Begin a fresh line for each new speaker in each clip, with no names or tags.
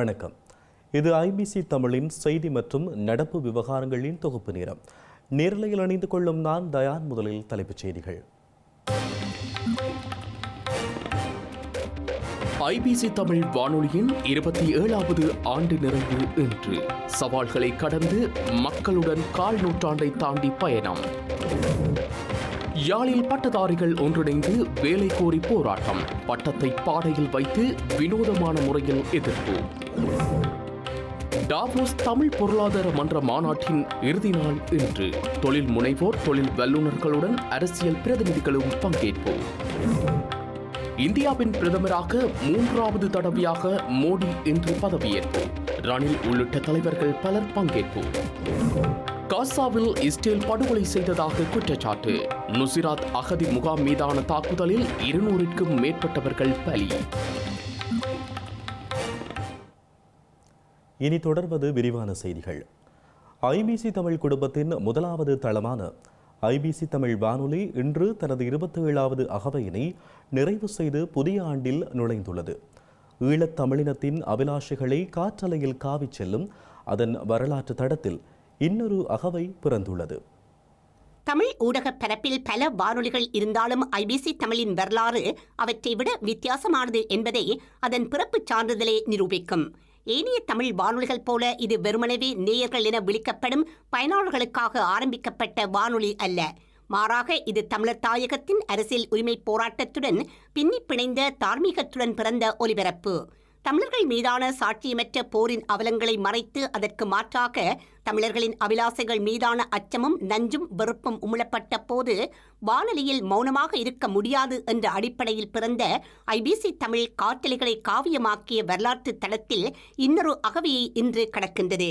வணக்கம். இது ஐபிசி தமிழின் செய்தி மற்றும் நடப்பு விவகாரங்களின் தொகுப்பு நேரம். நேரலையில் அணிந்து கொள்ளும் நான் தயான் முதலில் தலைப்புச் செய்திகள்.
ஐபிசி தமிழ் வானொலியின் இருபத்தி ஏழாவது ஆண்டு நிறைவு இன்று. சவால்களை கடந்து மக்களுடன் கால் நூற்றாண்டை தாண்டி பயணம். யாழில் பட்டதாரிகள் ஒன்றிணைந்து வேலை கோரி போராட்டம். பட்டத்தை பாடையில் வைத்து வினோதமான முறையில் எதிர்ப்பு. டாவோஸ் தமிழ் பொருளாதார மன்ற மாநாட்டின் இறுதி நாள் இன்று. தொழில் முனைவோர் தொழில் வல்லுநர்களுடன் அரசியல் பிரதிநிதிகளும் பங்கேற்போம். இந்தியாவின் பிரதமராக மூன்றாவது தடவையாக மோடி இன்று பதவியேற்பு ரணில் உள்ளிட்ட தலைவர்கள் பலர் பங்கேற்பு காசாவில் இஸ்ரேல் படுகொலை செய்ததாக குற்றச்சாட்டு. நுசிராத் அகதி முகாம் மீதான தாக்குதலில் இருநூறுக்கும் மேற்பட்டவர்கள் பலி.
இனி தொடர்வது விரிவான செய்திகள். ஐபிசி தமிழ் குடும்பத்தின் முதலாவது தளமான ஐபிசி தமிழ் வானொலி இன்று தனது இருபத்தி ஏழாவது அகவையினை நிறைவு செய்து புதிய ஆண்டில் நுழைந்துள்ளது. ஈழத் தமிழினத்தின் அபிலாஷைகளை காற்றலையில் காவிச் செல்லும் அதன் வரலாற்று தடத்தில் இன்னொரு அகவை பிறந்துள்ளது.
தமிழ் ஊடகப் பரப்பில் பல வானொலிகள் இருந்தாலும் ஐபிசி தமிழின் வரலாறு அவற்றை விட வித்தியாசமானது என்பதை அதன் பிறப்புச் சான்றிதழே நிரூபிக்கும். ஏனைய தமிழ் வானொலிகள் போல இது வெறுமனவே நேயர்கள் என விழிக்கப்படும் பயனாளர்களுக்காக ஆரம்பிக்கப்பட்ட வானொலி அல்ல. மாறாக இது தமிழர் தாயகத்தின் அரசியல் உரிமை போராட்டத்துடன் பின்னி பிணைந்த தார்மீகத்துடன் பிறந்த ஒலிபரப்பு. தமிழர்கள் மீதான சாட்சியமற்ற போரின் அவலங்களை மறைத்து அதற்கு மாற்றாக தமிழர்களின் அபிலாசைகள் மீதான அச்சமும் நஞ்சும் வெறுப்பும் உமிழப்பட்ட போது வானொலியில் மௌனமாக இருக்க முடியாது என்ற அடிப்படையில் பிறந்த ஐபிசி தமிழ் காற்றலைகளை காவியமாக்கிய வரலாற்று தளத்தில் இன்னொரு அகவையை இன்று கடக்கின்றது.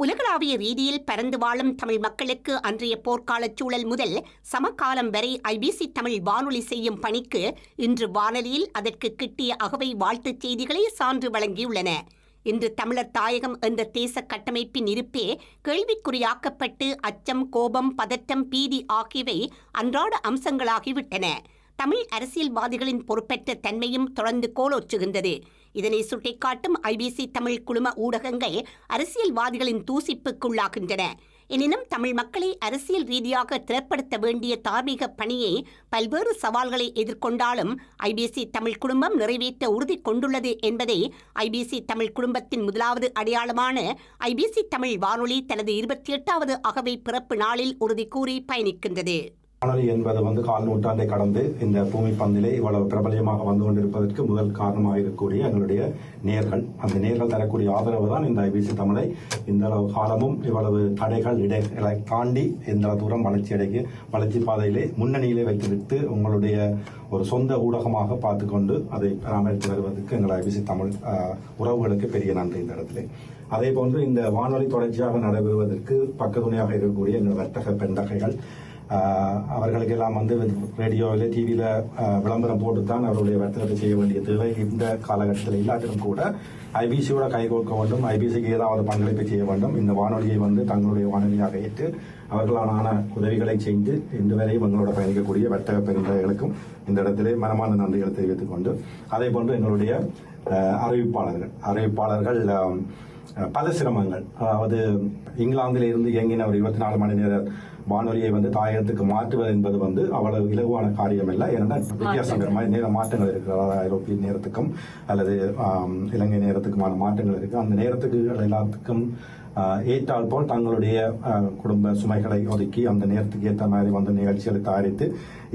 உலகளாவிய ரீதியில் பறந்து வாழும் தமிழ் மக்களுக்கு அன்றைய போர்க்காலச் சூழல் முதல் சமகாலம் வரை ஐபிசி தமிழ் வானொலி செய்யும் பணிக்கு இன்று வானொலியில் அதற்கு கிட்டிய அகவை வாழ்த்துச் செய்திகளே சான்று வழங்கியுள்ளன. இன்று தமிழர் தாயகம் என்ற தேச கட்டமைப்பின் இருப்பே கேள்விக்குறியாக்கப்பட்டு அச்சம் கோபம் பதட்டம் பீதி ஆகியவை அன்றாட அம்சங்களாகிவிட்டன. தமிழ் அரசியல்வாதிகளின் பொறுப்பற்ற தன்மையும் தொடர்ந்து கோலோச்சுகின்றது. இதனை சுட்டிக்காட்டும் ஐபிசி தமிழ் குழும ஊடகங்கள் அரசியல்வாதிகளின் தூசிப்புக்குள்ளாகின்றன. எனினும் தமிழ் மக்களை அரசியல் ரீதியாக திறப்படுத்த வேண்டிய தார்மீக பணியை பல்வேறு சவால்களை எதிர்கொண்டாலும் ஐபிசி தமிழ் குடும்பம் நிறைவேற்ற உறுதி கொண்டுள்ளது என்பதை ஐபிசி தமிழ் குடும்பத்தின் முதலாவது அடையாளமான ஐபிசி தமிழ் வானொலி தனது இருபத்தி எட்டாவது அகவை பிறப்பு நாளில் உறுதி கூறி பயணிக்கின்றது.
வானொலி என்பது வந்து கால் நூற்றாண்டை கடந்து இந்த பூமி பந்திலே இவ்வளவு பிரபலியமாக வந்து கொண்டிருப்பதற்கு முதல் காரணமாக இருக்கக்கூடிய எங்களுடைய நேர்கள். அந்த நேர்கள் தரக்கூடிய ஆதரவு தான் இந்த ஐபிசி தமிழை இந்த அளவு காலமும் இவ்வளவு தடைகள் இடைகளை தாண்டி இந்த தூரம் வளர்ச்சி அடைக்கு வளர்ச்சி பாதையிலே முன்னணியிலே வைத்துவிட்டு உங்களுடைய ஒரு சொந்த ஊடகமாக பார்த்துக்கொண்டு அதை பராமரித்து வருவதற்கு எங்கள் ஐபிசி தமிழ் உறவுகளுக்கு பெரிய நன்றி இந்த இடத்துல. அதே போன்று இந்த வானொலி தொடர்ச்சியாக நடைபெறுவதற்கு பக்கத்துணையாக இருக்கக்கூடிய எங்கள் வர்த்தக பெண்டகைகள் அவர்களுக்கெல்லாம் வந்து ரேடியோவில் டிவியில் விளம்பரம் போட்டு தான் அவருடைய வர்த்தகத்தை செய்ய வேண்டிய தேவை இந்த காலகட்டத்தில் இல்லாட்டிலும் கூட. ஐபிசியோட கைகோர்க்க வேண்டும். ஐபிசிக்கு ஏதாவது பங்களிப்பு செய்ய வேண்டும். இந்த வானொலியை வந்து தங்களுடைய வானொலியாக ஏற்று அவர்களான உதவிகளை செய்து இன்று வரையும் எங்களோட பயணிக்கக்கூடிய வர்த்தக பெருந்தர்களுக்கும் இந்த இடத்திலே மனமான நன்றிகளை தெரிவித்துக் கொண்டு அதே போன்று எங்களுடைய அறிவிப்பாளர்கள். அறிவிப்பாளர்கள் பல சிரமங்கள். அதாவது இங்கிலாந்தில் இருந்து இயங்கின ஒரு இருபத்தி நாலு மணி நேர வானொலியை வந்து தாயகத்துக்கு மாற்றுவது என்பது வந்து அவ்வளவு இலகுவான காரியம் இல்லை ஏன்னா வித்தியாசங்கள் மாதிரி நேர மாற்றங்கள் இருக்கு. அதாவது ஐரோப்பிய நேரத்துக்கும் அல்லது இலங்கை நேரத்துக்குமான மாற்றங்கள் இருக்கு. அந்த நேரத்துக்கு எல்லாத்துக்கும் ஏற்றால் போல் தங்களுடைய குடும்ப சுமைகளை ஒதுக்கி அந்த நேரத்துக்கு ஏற்ற மாதிரி வந்து நிகழ்ச்சிகளை தயாரித்து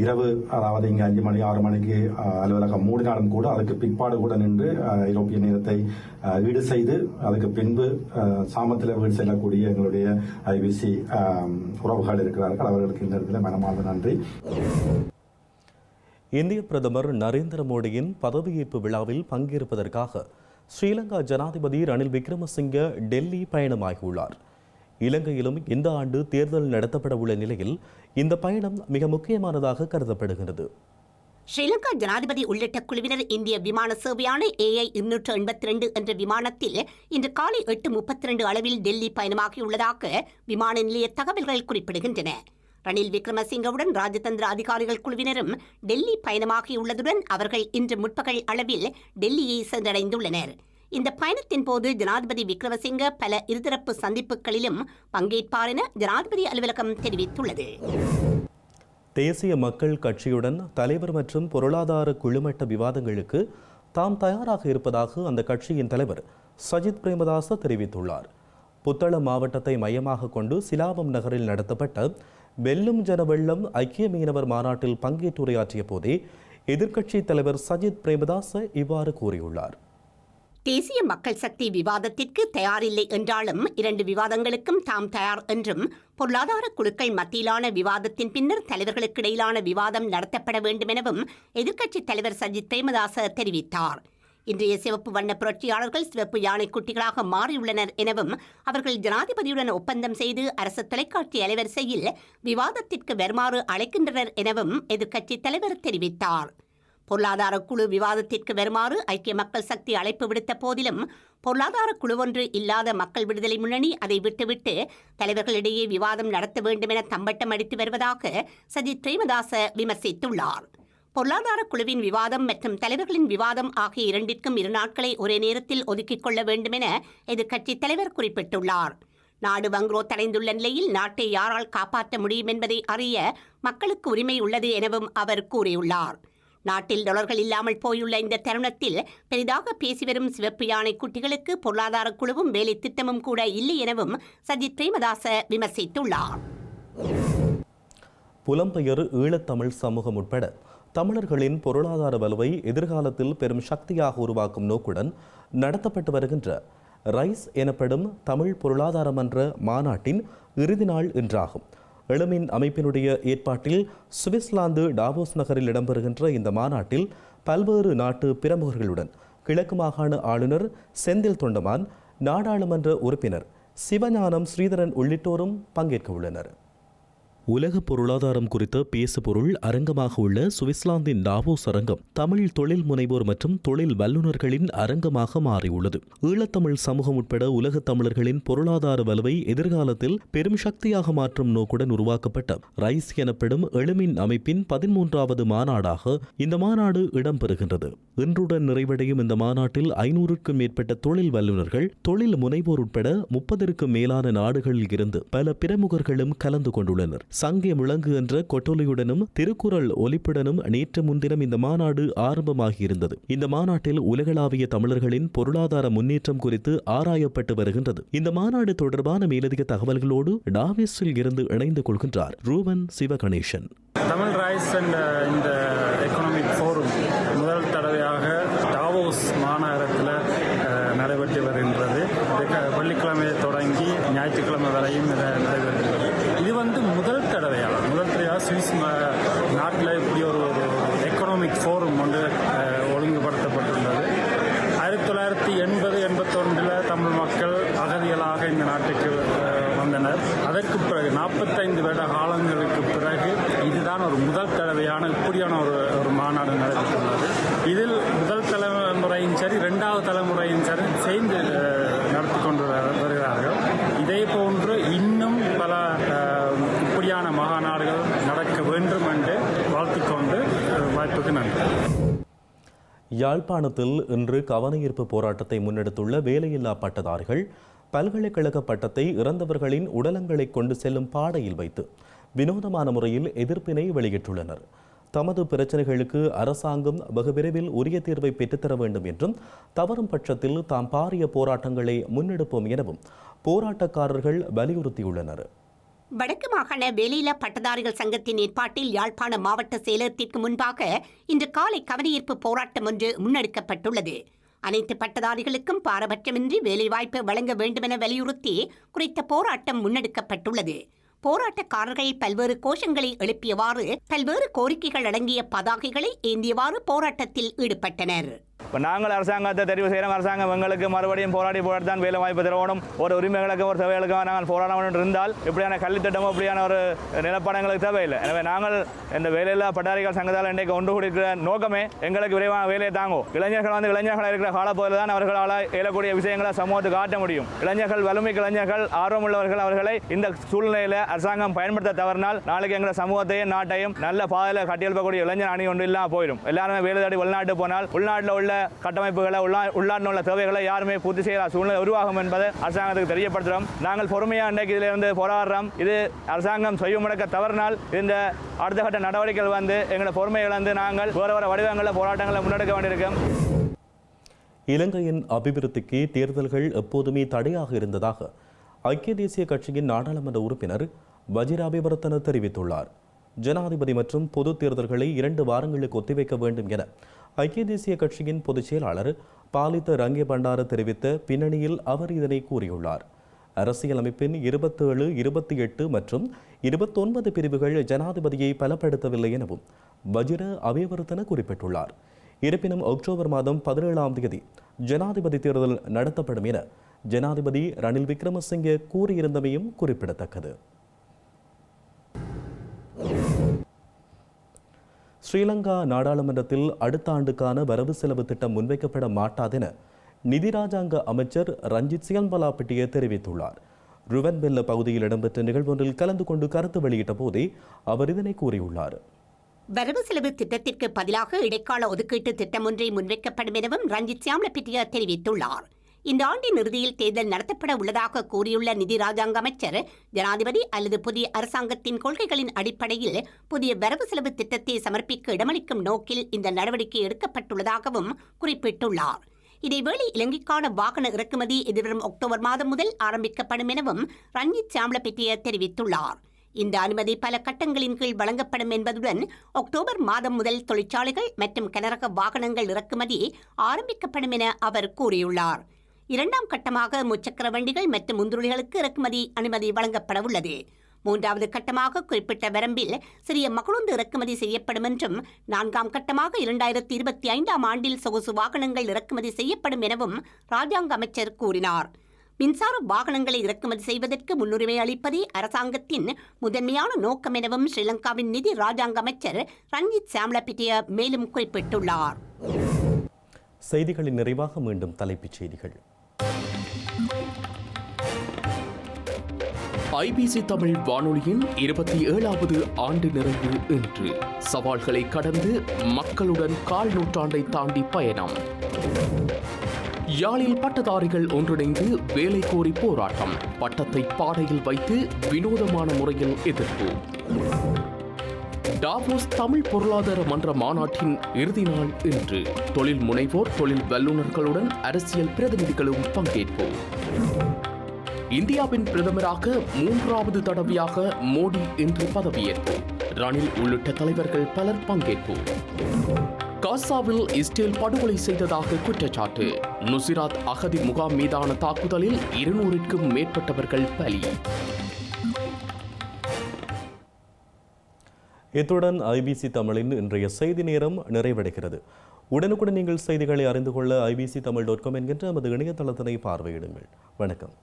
இரவு அதாவது இங்கே அஞ்சு மணி ஆறு மணிக்கு அலுவலகம் மூடினாலும் கூட அதுக்கு பிற்பாடு கூட நின்று ஐரோப்பிய நேரத்தை ஈடு செய்து அதுக்கு பின்பு சாமத்தில் வீடு செல்லக்கூடிய எங்களுடைய ஐபிசி உறவுகள் இருக்கிறார்கள் அவர்களுக்கு இந்த இடத்துல மனமார்ந்த நன்றி.
இந்திய பிரதமர் நரேந்திர மோடியின் பதவியேற்பு விழாவில் பங்கேற்பதற்காக ஸ்ரீலங்கா ஜனாதிபதி ரணில் விக்ரமசிங்க டெல்லி பயணமாகியுள்ளார். இலங்கையிலும் இந்த ஆண்டு தேர்தல் நடத்தப்பட உள்ள நிலையில் இந்த பயணம் மிக முக்கியமானதாக கருதப்படுகிறது.
ஸ்ரீலங்கா ஜனாதிபதி உள்ளிட்ட குழுவினர் இந்திய விமான சேவையான ஏஐ இருநூற்று எண்பத்தி ரெண்டு என்ற விமானத்தில் இன்று காலை எட்டு முப்பத்தி ரெண்டு அளவில் டெல்லி பயணமாகியுள்ளதாக விமான நிலைய தகவல்கள் குறிப்பிடுகின்றன. ரணில் விக்ரமசிங்கவுடன் ராஜதந்திர அதிகாரிகள் குழுவினரும் டெல்லி பயணமாகியுள்ளதுடன் அவர்கள் இன்று முற்பகல் அளவில் டெல்லியை சென்றடைந்துள்ளனர். இந்த பயணத்தின் போது ஜனாதிபதி விக்ரமசிங்க பல இருதரப்பு சந்திப்புகளிலும் பங்கேற்பார் என ஜனாதிபதி அலுவலகம் தெரிவித்துள்ளது.
தேசிய மக்கள் கட்சியுடன் தலைவர் மற்றும் பொருளாதார குழுமட்ட விவாதங்களுக்கு தாம் தயாராக இருப்பதாக அந்த கட்சியின் தலைவர் சஜித் பிரேமதாச தெரிவித்துள்ளார். புத்தளம் மாவட்டத்தை மையமாக கொண்டு சிலாபம் நகரில் நடத்தப்பட்ட வெல்லும் ஜனவெள்ளம் ஐக்கிய மீனவர் மாநாட்டில் பங்கேற்றுரையாற்றிய போதே எதிர்க்கட்சி தலைவர் சஜித் பிரேமதாச இவ்வாறு கூறியுள்ளார்.
தேசிய மக்கள் சக்தி விவாதத்திற்கு தயாரில்லை என்றாலும் இரண்டு விவாதங்களுக்கும் தாம் தயார் என்றும் பொருளாதார குழுக்கள் மத்தியிலான விவாதத்தின் பின்னர் தலைவர்களுக்கிடையிலான விவாதம் நடத்தப்பட வேண்டும் எனவும் எதிர்க்கட்சித் தலைவர் சஜித் பிரேமதாச தெரிவித்தார். இன்றைய சிவப்பு வண்ண புரட்சியாளர்கள் சிவப்பு யானை குட்டிகளாக மாறியுள்ளனர் எனவும் அவர்கள் ஜனாதிபதியுடன் ஒப்பந்தம் செய்து அரசு தொலைக்காட்சி அலைவரிசையில் விவாதத்திற்கு வருமாறு அழைக்கின்றனர் எனவும் எதிர்க்கட்சித் தலைவர் தெரிவித்தார். பொருளாதார குழு விவாதத்திற்கு வருமாறு ஐக்கிய மக்கள் சக்தி அழைப்பு விடுத்த போதிலும் பொருளாதார குழு ஒன்று இல்லாத மக்கள் விடுதலை முன்னணி அதை விட்டுவிட்டு தலைவர்களிடையே விவாதம் நடத்த வேண்டும் என தம்பட்டம் அடித்து வருவதாக சஜித் பிரேமதாச விமர்சித்துள்ளார். பொருளாதார குழுவின் விவாதம் மற்றும் தலைவர்களின் விவாதம் ஆகிய இரண்டிற்கும் இரு நாட்களை ஒரே நேரத்தில் ஒதுக்கிக் கொள்ள வேண்டும் என எதிர்க்கட்சித் தலைவர் குறிப்பிட்டுள்ளார். நாடு வங்குரோத்தடைந்துள்ள நிலையில் நாட்டை யாரால் காப்பாற்ற முடியும் என்பதை அறிய மக்களுக்கு உரிமை உள்ளது எனவும் அவர் கூறியுள்ளார். நாட்டில் டொலர்கள் இல்லாமல் போயுள்ள இந்த தருணத்தில் பெரிதாக பேசி வரும் சிவப்பு யானை குட்டிகளுக்கு பொருளாதார குழுவும் வேலை திட்டமும் கூட இல்லை எனவும் சஜித் பிரேமதாச விமர்சித்துள்ளார்.
புலம்பெயர் ஈழத்தமிழ் சமூகம் உட்பட தமிழர்களின் பொருளாதார வலுவை எதிர்காலத்தில் பெரும் சக்தியாக உருவாக்கும் நோக்குடன் நடத்தப்பட்டு வருகின்ற ரைஸ் எனப்படும் தமிழ் பொருளாதார மன்ற மாநாட்டின் இறுதி நாள் இன்றாகும். எளமின் அமைப்பினுடைய ஏற்பாட்டில் சுவிஸ்லாந்து டாவோஸ் நகரில் இடம்பெறுகின்ற இந்த மாநாட்டில் பல்வேறு நாட்டு பிரமுகர்களுடன் கிழக்கு மாகாண ஆளுநர் செந்தில் தொண்டமான் நாடாளுமன்ற உறுப்பினர் சிவஞானம் ஸ்ரீதரன் உள்ளிட்டோரும் பங்கேற்க உள்ளனர் உலக பொருளாதாரம் குறித்த பேசுபொருள் அரங்கமாக உள்ள சுவிட்சர்லாந்தின் டாவோஸ் அரங்கம் தமிழ் தொழில் முனைவோர் மற்றும் தொழில் வல்லுநர்களின் அரங்கமாக மாறியுள்ளது. ஈழத்தமிழ் சமூகம் உட்பட உலகத் தமிழர்களின் பொருளாதார வலுவை எதிர்காலத்தில் பெரும் சக்தியாக மாற்றும் நோக்குடன் உருவாக்கப்பட்ட ரைஸ் எனப்படும் எழுமின் அமைப்பின் பதிமூன்றாவது மாநாடாக இந்த மாநாடு இடம்பெறுகின்றது. இன்றுடன் நிறைவடையும் இந்த மாநாட்டில் ஐநூறுக்கும் மேற்பட்ட தொழில் வல்லுநர்கள் தொழில் முனைவோர் உட்பட முப்பதற்கும் மேலான நாடுகளில் இருந்து பல பிரமுகர்களும் கலந்து கொண்டுள்ளனர். சங்கே முழங்கு என்ற கொட்டொலியுடனும் திருக்குறள் ஒலிப்புடனும் நேற்று முன்தினம் இந்த மாநாடு ஆரம்பமாகியிருந்தது. இந்த மாநாட்டில் உலகளாவிய தமிழர்களின் பொருளாதார முன்னேற்றம் குறித்து ஆராயப்பட்டு வருகின்றது. இந்த மாநாடு தொடர்பான மேலதிக தகவல்களோடு டாவிஸில் இருந்து இணைந்து கொள்கின்றார் ரூபன் சிவகணேசன்.
தமிழ் ரைஸ் அண்ட் இந்த எக்கனாமிக் ஃபோரம் முதல் தடவையாக டாவோஸ் மாநகரத்தில் நடைபெற்று வருகின்றது. வெள்ளிக்கிழமை தொடங்கி ஞாயிற்றுக்கிழமை வரையும் இது நடைபெறுகிறது இது வந்து முதல் தடவையாக முதல் தடவையாக சுவிஸ் நாட்டில் இப்படி ஒரு ஒரு எக்கனாமிக் ஃபோரம் ஒன்று அஹ், ஒழுங்குபடுத்தப்பட்டுள்ளது ஆயிரத்தி தொள்ளாயிரத்தி எண்பது எண்பத்தொன்றில் தமிழ் மக்கள் அகதிகளாக இந்த நாட்டுக்கு அஹ், வந்தனர் அதற்கு பிறகு வருட காலங்களுக்கு பிறகு இதுதான் ஒரு முதல் தடவையான இப்படியான ஒரு ஒரு மாநாடு நடைபெற்றுள்ளது. இதில் முதல் தலைமுறையும் சரி இரண்டாவது தலைமுறையும் சரி சேர்ந்து நடத்தி கொண்டு வருகிறார்கள். இதே போன்று இன்னும் பல இப்படியான மாநாடுகள் நடக்க வேண்டும் என்று வாழ்த்துக்கொண்டு வாய்ப்புக்கு நன்றி.
யாழ்ப்பாணத்தில் இன்று கவனஈர்ப்பு போராட்டத்தை முன்னெடுத்துள்ள வேலையில்லா பட்டதாரிகள் பல்கலைக்கழக பட்டத்தை இறந்தவர்களின் உடலங்களை கொண்டு செல்லும் பாடையில் வைத்து வினோதமான முறையில் எதிர்ப்பினை வெளியிட்டுள்ளனர். தமது பிரச்சனைகளுக்கு அரசாங்கம் வெகு விரைவில் உரிய தீர்வை பெற்றுத்தர வேண்டும் என்றும் தவறும் பட்சத்தில் தாம் பாரிய போராட்டங்களை முன்னெடுப்போம் எனவும் போராட்டக்காரர்கள் வலியுறுத்தியுள்ளனர்.
வடக்கு மாகாண வெளியில பட்டதாரிகள் சங்கத்தின் ஏற்பாட்டில் யாழ்ப்பாண மாவட்ட செயலகத்திற்கு முன்பாக இன்று காலை கவனஈர்ப்பு போராட்டம் ஒன்று முன்னெடுக்கப்பட்டுள்ளது. அனைத்து பட்டதாரிகளுக்கும் பாரபட்சமின்றி வேலைவாய்ப்பு வழங்க வேண்டுமென வலியுறுத்தி குறித்த போராட்டம் முன்னெடுக்கப்பட்டுள்ளது. போராட்டக்காரர்கள் பல்வேறு கோஷங்களை எழுப்பியவாறு பல்வேறு கோரிக்கைகள் அடங்கிய பதாகைகளை ஏந்தியவாறு போராட்டத்தில் ஈடுபட்டனர்.
இப்போ நாங்கள் அரசாங்கத்தை தெரிவு செய்கிறோம் அரசாங்கம் எங்களுக்கு மறுபடியும் போராடி போராடி தான் வேலை வாய்ப்பு தரணும் ஒரு உரிமைகளுக்கும் ஒரு சேவைகளுக்கும் நாங்கள் போராட வேண்டும் இருந்தால் இப்படியான கல்வித்திட்டமோ இப்படியான ஒரு நிலப்படங்களுக்கு தேவையில்லை. எனவே நாங்கள் இந்த வேலையில்லா பட்டாரிகள் சங்கத்தால் இன்றைக்கு ஒன்று கூடியிருக்கிற நோக்கமே எங்களுக்கு விரைவாக வேலையை தாங்கும். இளைஞர்கள் வந்து இளைஞர்களாக இருக்கிற காலப்போதில் தான் அவர்களால் இயலக்கூடிய விஷயங்களை சமூகத்துக்கு காட்ட முடியும். இளைஞர்கள் வலிமை இளைஞர்கள் ஆர்வமுள்ளவர்கள் அவர்களை இந்த சூழ்நிலையில் அரசாங்கம் பயன்படுத்த தவறினால் நாளைக்கு எங்கள் சமூகத்தையும் நாட்டையும் நல்ல பாதையில் கட்டியெழுப்பக்கூடிய இளைஞர் அணி ஒன்று இல்லாமல் போயிடும். எல்லாருமே வேலை தாடி வெளிநாட்டு போனால் உள்நாட்டில் உள்ள உள்ள கட்டமைப்புகளை உள்ளா உள்நாட்டில் உள்ள தேவைகளை யாருமே பூர்த்தி செய்கிற சூழ்நிலை உருவாகும் என்பதை அரசாங்கத்துக்கு தெரியப்படுத்துகிறோம். நாங்கள் பொறுமையாக இன்றைக்கு இதில் இருந்து போராடுறோம். இது அரசாங்கம் செய்ய முடக்க தவறினால் இந்த அடுத்த கட்ட நடவடிக்கைகள் வந்து எங்களை பொறுமையை இழந்து நாங்கள் வேறு வேறு வடிவங்களில் போராட்டங்களை முன்னெடுக்க வேண்டியிருக்கோம்.
இலங்கையின் அபிவிருத்திக்கு தேர்தல்கள் எப்போதுமே தடையாக இருந்ததாக ஐக்கிய தேசிய கட்சியின் நாடாளுமன்ற உறுப்பினர் வஜிராபிவர்த்தன தெரிவித்துள்ளார். ஜனாதிபதி மற்றும் பொது தேர்தல்களை இரண்டு வாரங்களுக்கு ஒத்திவைக்க வேண்டும் என ஐக்கிய தேசிய கட்சியின் பொதுச் செயலாளர் பாலித்த ரங்கே பண்டார தெரிவித்த பின்னணியில் அவர் இதனை கூறியுள்ளார். அரசியலமைப்பின் இருபத்தேழு இருபத்தி எட்டு மற்றும் இருபத்தொன்பது பிரிவுகள் ஜனாதிபதியை பலப்படுத்தவில்லை எனவும் வஜிர அபிவர்த்தன குறிப்பிட்டுள்ளார். இருப்பினும் அக்டோபர் மாதம் பதினேழாம் தேதி ஜனாதிபதி தேர்தல் நடத்தப்படும் என ஜனாதிபதி ரணில் விக்ரமசிங்கே கூறியிருந்தமையும் குறிப்பிடத்தக்கது. ஸ்ரீலங்கா நாடாளுமன்றத்தில் அடுத்த ஆண்டுக்கான வரவு செலவு திட்டம் முன்வைக்கப்பட மாட்டாதென நிதி ராஜாங்க அமைச்சர் ரஞ்சித் சியன்பலாப்பட்டிய தெரிவித்துள்ளார். ருவன்பெல்ல பகுதியில் இடம்பெற்ற நிகழ்வொன்றில் கலந்து கொண்டு கருத்து வெளியிட்ட போதே அவர் இதனை கூறியுள்ளார்.
வரவு செலவு திட்டத்திற்கு பதிலாக இடைக்கால ஒதுக்கீட்டு திட்டம் ஒன்றை முன்வைக்கப்படும் எனவும் ரஞ்சித் சியாம்லபிட்டியா தெரிவித்துள்ளார். இந்த ஆண்டின் இறுதியில் தேர்தல் நடத்தப்பட உள்ளதாக கூறியுள்ள நிதி ராஜாங்க அமைச்சர் ஜனாதிபதி அல்லது புதிய அரசாங்கத்தின் கொள்கைகளின் அடிப்படையில் புதிய வரவு செலவு திட்டத்தை சமர்ப்பிக்க இடமளிக்கும் நோக்கில் இந்த நடவடிக்கை எடுக்கப்பட்டுள்ளதாகவும் குறிப்பிட்டுள்ளார். இதேவேளை இலங்கைக்கான வாகன இறக்குமதி எதிர்வரும் அக்டோபர் மாதம் முதல் ஆரம்பிக்கப்படும் எனவும் ரஞ்சித் சாம்லபெட்டிய தெரிவித்துள்ளார். இந்த அனுமதி பல கட்டங்களின் கீழ் வழங்கப்படும் என்பதுடன் அக்டோபர் மாதம் முதல் தொழிற்சாலைகள் மற்றும் கனரக வாகனங்கள் இறக்குமதி ஆரம்பிக்கப்படும் என அவர் கூறியுள்ளார். இரண்டாம் கட்டமாக முச்சக்கர வண்டிகள் மற்றும் முந்துருளிகளுக்கு இறக்குமதி அனுமதி வழங்கப்பட உள்ளது மூன்றாவது கட்டமாக குறிப்பிட்ட வரம்பில் சிறிய மகளுந்து இறக்குமதி செய்யப்படும் என்றும் நான்காம் கட்டமாக இரண்டாயிரத்தி இருபத்தி ஐந்தாம் ஆண்டில் சொகுசு வாகனங்கள் இறக்குமதி செய்யப்படும் எனவும் ராஜாங்க அமைச்சர் கூறினார். மின்சார வாகனங்களை இறக்குமதி செய்வதற்கு முன்னுரிமை அளிப்பதே அரசாங்கத்தின் முதன்மையான நோக்கம் எனவும் ஸ்ரீலங்காவின் நிதி ராஜாங்க அமைச்சர் ரஞ்சித் சாம்லபிட்டிய மேலும் குறிப்பிட்டுள்ளார்.
செய்திகளின் நிறைவாக மீண்டும் தலைப்புச் செய்திகள்.
ஐபிசி தமிழ் வானொலியின் இருபத்தி ஏழாவது ஆண்டு நிறைவு இன்று. சவால்களை கடந்து மக்களுடன் கால் நூற்றாண்டை தாண்டி பயணம். யாழில் பட்டதாரிகள் ஒன்றிணைந்து வேலை கோரி போராட்டம். பட்டத்தை பாடையில் வைத்து வினோதமான முறையில் எதிர்ப்பு. டாவோஸ் தமிழ் பொருளாதார மன்ற மாநாட்டின் இறுதி நாள் இன்று. தொழில் முனைவோர் தொழில் வல்லுநர்களுடன் அரசியல் பிரதிநிதிகளும் பங்கேற்போம். இந்தியாவின் பிரதமராக மூன்றாவது தடவையாக மோடி இன்று பதவியேற்பு ரணில் உள்ளிட்ட தலைவர்கள் பலர் பங்கேற்போம். காசாவில் இஸ்ரேல் படுகொலை செய்ததாக குற்றச்சாட்டு. நுசிராத் அகதி முகாம் மீதான தாக்குதலில் இருநூறுக்கும் மேற்பட்டவர்கள் பலி.
இத்துடன் ஐபிசி தமிழின் இன்றைய செய்தி நேரம் நிறைவடைகிறது. உடனுக்குடன் நீங்கள் செய்திகளை அறிந்து கொள்ள ஐபிசி தமிழ் டாட் காம் என்கின்ற நமது இணையதளத்தினை பார்வையிடுங்கள். வணக்கம்.